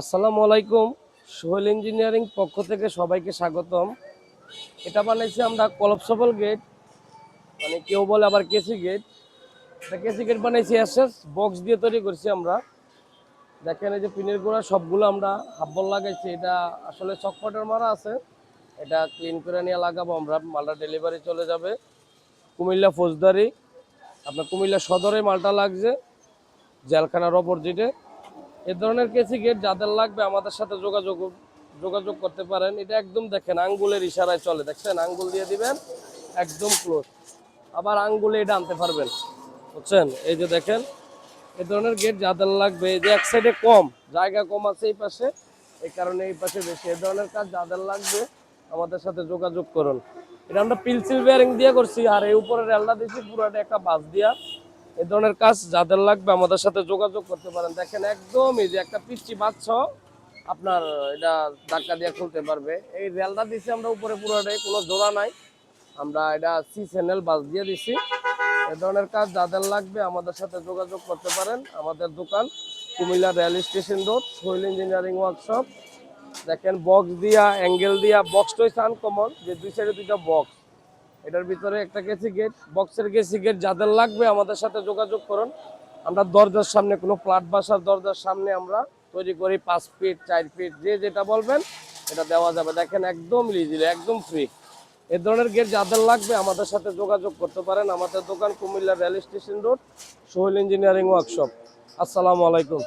আসসালামু আলাইকুম, সোহেল ইঞ্জিনিয়ারিং পক্ষ থেকে সবাইকে স্বাগতম। এটা বানাইছি আমরা কলপসবল গেট মানে কেউ বলে আবার কেসি গেট এটা কেসি গেট বানাইছি এসএস বক্স দিয়ে তৈরি করছি আমরা। দেখেন এই যে পিনের গোড়া সবগুলো আমরা হাব্বল লাগাইছি, এটা আসলে চকপটের মারা আছে। এটা ক্লিন করে নিয়ে লাগাবো আমরা, মালটা ডেলিভারি চলে যাবে। কুমিল্লা ফৌজদারি, আপনার কুমিল্লা সদরে মালটা লাগছে, জেলখানার অপোজিটে। এ ধরনের কেসি গেট যাদের লাগবে আমাদের সাথে যোগাযোগ যোগাযোগ করতে পারেন। এটা একদম দেখেন, আঙ্গুলের ইশারায় চলে। দেখছেন? আঙ্গুল দিয়ে দিবেন, একদম ক্লোজ আবার আঙ্গুলে এটা আনতে পারবেন। বুঝছেন? এই যে দেখেন, এ ধরনের গেট যাদের লাগবে, এই যে এক সাইডে কম, জায়গা কম আছে এই পাশে। এই কারণে এই পাশে বেশি। এ ধরনের কাজ যাদের লাগবে, আমাদের সাথে যোগাযোগ করুন। এটা আমরা পিলসিল বেয়ারিং দিয়ে করছি, আর এই উপরে রেলটা দিচ্ছি পুরোটা একটা বাস দিয়া। এই ধরনের কাজ যাদের লাগবে আমাদের সাথে যোগাযোগ করতে পারেন। দেখেন একদম এই যে একটা পিচ্ছি বাচ্চা, আপনার এটা ধাক্কা দিয়ে খুলতে পারবে। এই রেলটা দিচ্ছি আমরা উপরে পুরোটাই, কোনো জোড়া নাই। আমরা এটা সি চ্যানেল বাস দিয়ে দিছি। এ ধরনের কাজ যাদের লাগবে আমাদের সাথে যোগাযোগ করতে পারেন। আমাদের দোকান Comilla rail station road, Sohel engineering workshop. দেখেন বক্স দিয়া অ্যাঙ্গেল দিয়া বক্সটা হচ্ছে আনকমন যে দুই সাইডে দুইটা বক্স এটার ভিতরে একটা গেছি গেট বক্সের গেছি গেট যাদের লাগবে আমাদের সাথে যোগাযোগ করুন। আমরা দরজার সামনে, কোনো ফ্ল্যাট বাসার দরজার সামনে আমরা তৈরি করি পাঁচ ফিট চার ফিট যে যেটা বলবেন, এটা দেওয়া যাবে। দেখেন একদম ইজিলি একদম ফ্রি এ ধরনের গেট যাদের লাগবে, আমাদের সাথে যোগাযোগ করতে পারেন। আমাদের দোকান Comilla rail station road, Sohel engineering workshop আসসালামু আলাইকুম।